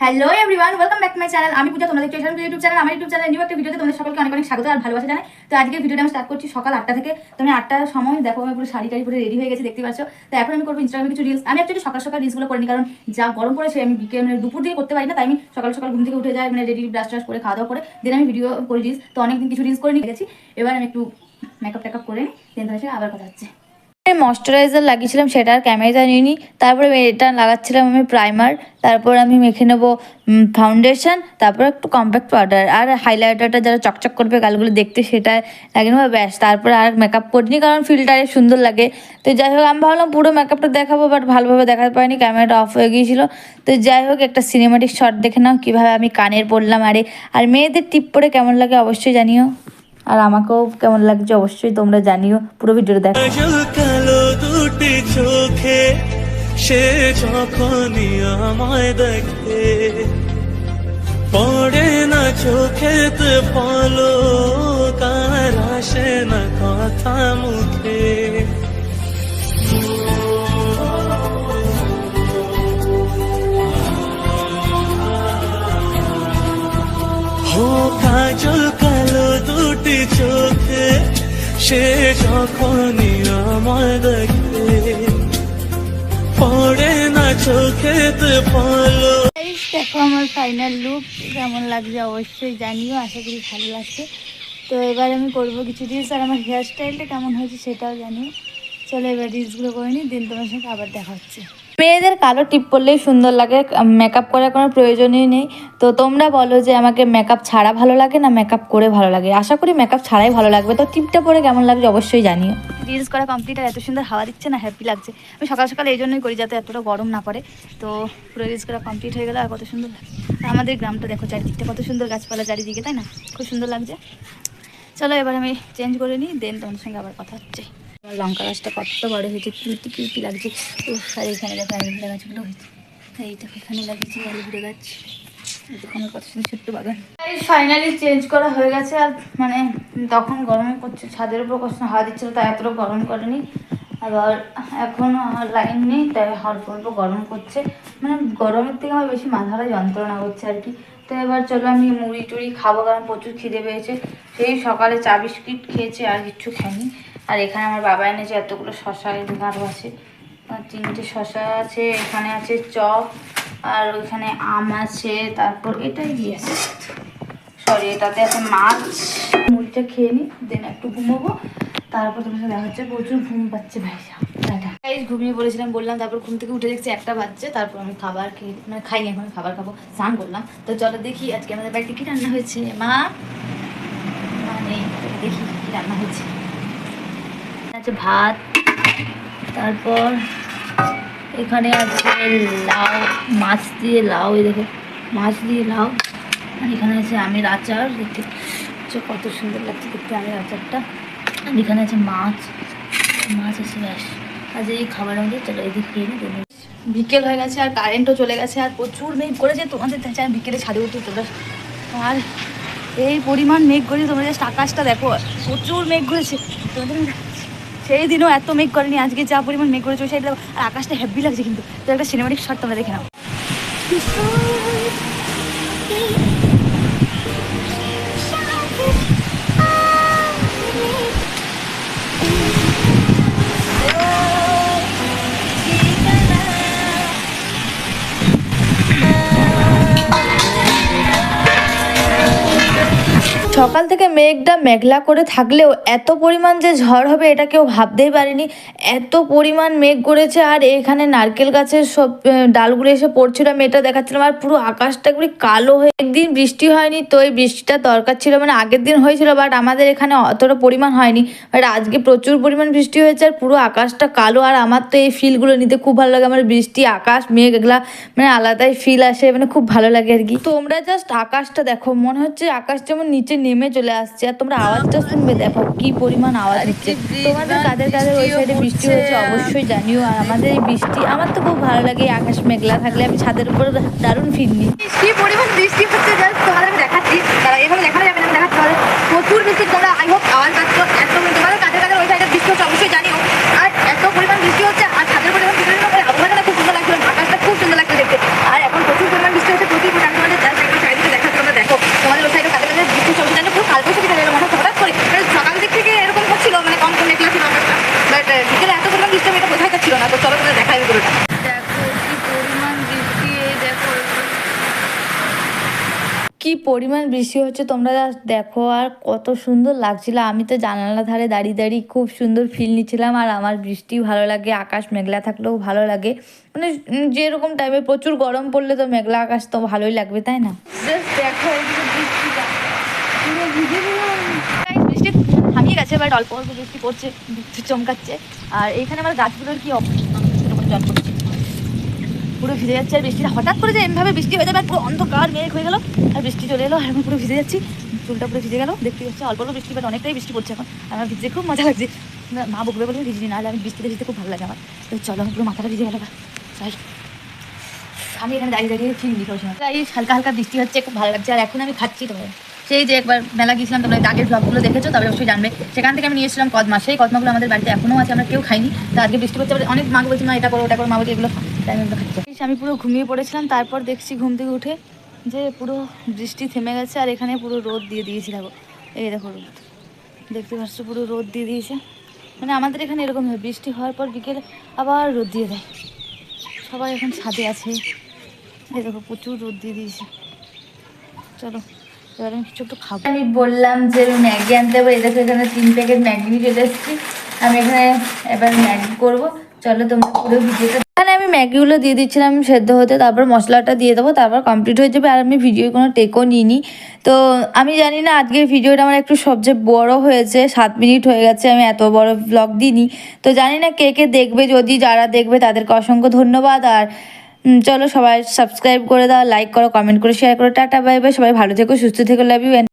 Hello everyone welcome back my channel আমি পূজা দেখছ এখানে ইউটিউব চ্যানেল আমার ইউটিউব চ্যানেল নিউ একটা ভিডিওতে তোমাদের সকলকে অনেক অনেক স্বাগত আর ভালোবাসা জানাই। তো আজকে ভিডিওটা আমি স্টার্ট করছি সকাল আটটা থেকে। তুমি আটটার সময় দেখো, আমি পুরো শাড়ি টাড়ি পরে রেডি হয়ে গেছি, দেখতে পাচ্ছ। তো এখন আমি করব ইনস্টাগ্রামে কিছু রিলস আমি অ্যাকচুয়ালি সকাল সকাল রিলসগুলো করিনি, কারণ যা গরম পড়েছে, আমি বিকেল মানে দুপুর দিয়ে করতে পারি না তাই আমি সকাল সকাল ঘুম থেকে উঠে যাই মানে রেডি ব্রাশ ট্রাশ করে খাওয়া দাওয়া করে দেন আমি ভিডিও করি রিলস তো অনেকদিন কিছু রিলস করে নিয়ে গেছি এবার আমি একটু মেকআপ টেকআপ করে দেন সাথে আবার কথা হচ্ছে। ময়শ্চারাইজার লাগিয়েছিলাম, সেটা আর ক্যামেরা নিইনি তারপরে এটা লাগাচ্ছিলাম আমি প্রাইমার তারপর আমি মেখে নেব ফাউন্ডেশন তারপর একটু কম্প্যাক্ট পাউডার আর হাইলাইটারটা যারা চকচক করবে গালগুলো দেখতে সেটা লাগে নেব ব্যাস তারপরে আর মেকআপ করিনি কারণ ফিল্টারে সুন্দর লাগে। তো যাই হোক, আমি ভাবলাম পুরো মেকআপটা দেখাবো বাট ভালোভাবে দেখাতে পারিনি ক্যামেরাটা অফ হয়ে গিয়েছিল। তো যাই হোক, একটা সিনেমাটিক শট দেখে নাও, কীভাবে আমি কানের পরলাম। আরে, আর মেয়েদের টিপ পরে কেমন লাগে অবশ্যই জানিও। আর আমাকেও কেমন লাগছে অবশ্যই তোমরা জানিও। পুরো ভিডিওটা দেখো। কালো দুটি চোখে, সে যখনই আমায় দেখে, পড়ে না চোখেতে পলো কার আসে না কথা মুখে। যখনই আমায় দেখে। পড়ে না চোখেতে পলো দেখো আমার ফাইনাল লুক কেমন লাগছে অবশ্যই জানিও, আশা করি ভালো লাগছে। তো এবার আমি করব কিছু রিলস আর আমার হেয়ার স্টাইলটা কেমন হয়েছে সেটাও জানিও। চলো এবার রিলসগুলো করে নিই দিন তোমার সঙ্গে আবার দেখা হচ্ছে। মেয়েদের কালো টিপ পরলেই সুন্দর লাগে মেকআপ করার কোনো প্রয়োজনই নেই। তো তোমরা বলো যে আমাকে মেকআপ ছাড়া ভালো লাগে না মেকআপ করে ভালো লাগে? আশা করি মেকআপ ছাড়াই ভালো লাগবে। তো টিপটা পরে কেমন লাগছে অবশ্যই জানিও। রিলস করা কমপ্লিট আর এত সুন্দর হাওয়া দিচ্ছে না হ্যাপি লাগছে। আমি সকাল সকাল এই জন্যই করি যাতে এতটা গরম না করে তো পুরো রিলস করা কমপ্লিট হয়ে গেলো আর কত সুন্দর লাগে আমাদের গ্রামটা দেখো, চারিদিকটা কত সুন্দর গাছপালা চারিদিকে, তাই না? খুব সুন্দর লাগছে। চলো এবার আমি চেঞ্জ করে নিই দেন তোমার সঙ্গে আবার কথা হচ্ছে। লঙ্কা গাছটা কত বড় হয়েছে কিউটি কিউটি লাগছে। উফ, আর এখানে দেখো অ্যালোভেরা গাছগুলো হয়েছে। এই দেখো এখানে লাগিয়েছি অ্যালোভেরা গাছ। ছোট্ট ফাইনালি চেঞ্জ করা হয়ে গেছে আর মানে তখন গরমে করছে ছাদের উপর তাই গরম করেনি। আবার এখন লাইন নেই তাই গরম করছে। মানে গরমের থেকে আমার বেশি মাথাটা যন্ত্রণা হচ্ছে আর কি। তো এবার চলো আমি মুড়ি টুড়ি খাব কারণ প্রচুর খিদে পেয়েছে। সেই সকালে চা বিস্কিট খেয়েছে আর কিচ্ছু খাইনি। আর এখানে আমার বাবা এনেছে এতগুলো শশা আরও আছে তিনটে শশা আছে, এখানে আছে চপ, আর ওইখানে আম আছে, তারপর এটাই দিয়েছে সরি এটাতে আছে মাছ। মুড়িটা খেয়ে নিই দেন একটু ঘুমোবো। তারপর তোমার সাথে দেখা হচ্ছে, প্রচুর ঘুম পাচ্ছে ভাই। ঘুমিয়ে পড়েছিলাম, বললাম, তারপর ঘুম থেকে উঠে দেখছি একটা বাজছে, তারপর আমি খাবার খেয়ে মানে খাইনি, এখন খাবার খাব। স্নান করলাম। তো চলো দেখি, আজকে আমাদের বাড়িতে কি রান্না হয়েছে? মা? মানে দেখি কি রান্না হয়েছে। আছে ভাত, তারপর এখানে আছে লাউ, মাছ দিয়ে লাউ, এই দেখো, মাছ দিয়ে লাউ, আর এখানে আছে আমের আচার, দেখতে কত সুন্দর লাগছে দেখতে আমের আচারটা, আর এখানে আছে মাছ মাছ আছে ব্যাস আজ এই খাবার আমাদের, চলো এদিক খেয়ে নিই বিকেল হয়ে গেছে আর কারেন্টও চলে গেছে, আর প্রচুর মেঘ করেছে, তোমাদের দেখছে আমি বিকেলে ছাদে উঠতে তোমরা আর এই পরিমাণ মেঘ করেছে জাস্ট আকাশটা দেখো, প্রচুর মেঘ করেছে, তোমাদের। সেই দিনও এত মেঘ করেনি, আজকে যা পরিমাণ মেঘ করেছে সাইডে আর আকাশটা হেভি লাগছে কিন্তু। তো একটা সিনেমাটিক শট তোমরা দেখে নাও। সকাল থেকে মেঘটা মেঘলা করে থাকলেও এত পরিমাণ যে ঝড় হবে এটা কেউ ভাবতেই পারেনি। এত পরিমাণ মেঘ করেছে আর এখানে নারকেল গাছের সব ডালগুলো এসে পড়ছিল। আমি এটা দেখাচ্ছিলাম আর পুরো আকাশটা একবারে কালো হয়ে একদিন বৃষ্টি হয়নি তো এই বৃষ্টিটা দরকার ছিল। মানে আগের দিন হয়েছিল বাট আমাদের এখানে অতটা পরিমাণ হয়নি। বাট আজকে প্রচুর পরিমাণ বৃষ্টি হয়েছে আর পুরো আকাশটা কালো আর আমার তো এই ফিলগুলো নিতে খুব ভালো লাগে। আমার বৃষ্টি, আকাশ মেঘ এগুলা মানে আলাদাই ফিল আসে। মানে খুব ভালো লাগে আর কি। তোমরা জাস্ট আকাশটা দেখো। মনে হচ্ছে আকাশ যেমন নিচে নেমে চলে আসছে আর তোমরা আওয়াজটা শুনবে দেখো কি পরিমাণ আওয়াজ দিচ্ছে তোমাদের কাদের কাদের ওই সাইডে বৃষ্টি হয়েছে অবশ্যই জানিও আর আমাদের এই বৃষ্টি আমার তো খুব ভালো লাগে আকাশ মেঘলা থাকলে আমি ছাদের উপর দারুণ ফিরনি। কি পরিমাণ বৃষ্টি হচ্ছে জাস্ট তোমাদের আমি দেখাচ্ছি। তারা এভাবে দেখানো যাবে না দেখাচ্ছি প্রচুর বৃষ্টি তোমরা আই হোপ আওয়াজ পাচ্ছ এত তোমাদের কাদের কাদের ওই সাইডে বৃষ্টি হচ্ছে অবশ্যই জানিও আর এত পরিমাণ বৃষ্টি হচ্ছে আর ছাদের উপর যখন বৃষ্টি হচ্ছে আবহাওয়াটা খুব সুন্দর লাগছিল আকাশটা খুব সুন্দর লাগছে দেখতে আর এখন প্রচুর পরিমাণ বৃষ্টি হচ্ছে প্রচুর কি পরিমাণ বৃষ্টি হচ্ছে তোমরা দেখো আর কত সুন্দর লাগছিল। আমি তো জানালা ধারে দাঁড়িয়ে দাঁড়িয়ে খুব সুন্দর ফিল নিচ্ছিলাম আর আমার বৃষ্টি ভালো লাগে আকাশ মেঘলা থাকলেও ভালো লাগে। মানে যেরকম টাইমে প্রচুর গরম পড়লে তো মেঘলা আকাশ তো ভালোই লাগবে তাই না? দেখো বৃষ্টি থামিয়ে গেছে বাট অল্প অল্প বৃষ্টি পড়ছে চমকাচ্ছে। আর এখানে আমার গাছগুলোর কি অবস্থা ছোটো করে জল পড়ছে পুরো ভিজে যাচ্ছে আর বৃষ্টিটা হঠাৎ করে যে এমভাবে বৃষ্টি হয়ে যাবে, পুরো অন্ধকার, মেঘ হয়ে গেল, আর বৃষ্টি চলে এলো, আর আমি পুরো ভিজে যাচ্ছি, চুলটা পুরো ভিজে গেল, দেখতে পাচ্ছি অল্প অল্প বৃষ্টি বাট অনেকটাই বৃষ্টি পড়ছে এখন আমার ভিজতে খুব মজা লাগছে। মা বকবে বলে ভিজিনি নাহলে আমি বৃষ্টিতে ভিজতে খুব ভালো লাগে আমার। তো চলো আমি পুরো মাথাটা ভিজে গেল তাই আমি এখানে দাঁড়িয়ে দাঁড়িয়ে ফিল দিতে এই হালকা হালকা বৃষ্টি হচ্ছে, খুব ভালো লাগছে, আর এখন আমি খাচ্ছি তো সেই যে একবার মেলা গিয়েছিলাম, তোমরা আগের ব্লগগুলো দেখেছ, তবে অবশ্যই জানবে। সেখান থেকে আমি নিয়েছিলাম কদমা। সেই কদমাগুলো আমাদের বাড়িতে এখনও আছে, আমরা কেউ খাইনি। তো আজকে বৃষ্টি পড়ছে, অনেক মাকে বলছি, মা, এটা করো, ওটা করো। মা বলছি, এগুলো আমি পুরো ঘুমিয়ে পড়েছিলাম, তারপর দেখছি ঘুম থেকে উঠে যে পুরো বৃষ্টি থেমে গেছে, আর এখানে পুরো রোদ দিয়ে দিয়েছি, দেখো। এই দেখো রোদ। দেখতে পাচ্ছ, পুরো রোদ দিয়ে দিয়েছে। মানে আমাদের এখানে এরকম হয়, বৃষ্টি হওয়ার পর বিকেলে আবার রোদ দিয়ে দেয়। সবাই এখন ছাদে আছে। এই দেখো, প্রচুর রোদ দিয়ে দিয়েছে। চলো। এবার আমি কিছু একটু খাব। আমি বললাম যে আমি ম্যাগি আনতে হবে দেখো এখানে তিন প্যাকেট ম্যাগি নিয়ে চলে এসেছি। আমি এখানে এবার ম্যাগি করব। চলো তোমরা পুরো ভিডিওটা এখানে আমি ম্যাগিগুলো দিয়ে দিচ্ছিলাম সেদ্ধ হতে। তারপর মশলাটা দিয়ে দেবো। তারপর কমপ্লিট হয়ে যাবে। আর আমি ভিডিও কোনো টেকও নিইনি। তো আমি জানি না, আজকের ভিডিওটা আমার একটু সবচেয়ে বড় হয়েছে। সাত মিনিট হয়ে গেছে। আমি এত বড় ব্লগ দিইনি। তো জানি না কে কে দেখবে। যদি যারা দেখবে তাদেরকে অসংখ্য ধন্যবাদ। আর চলো সবাই সাবস্ক্রাইব করে দাও লাইক করো কমেন্ট করে শেয়ার করো, টাটা বাই বাই সবাই ভালো থেকো, সুস্থ থেকো লাভ ইউ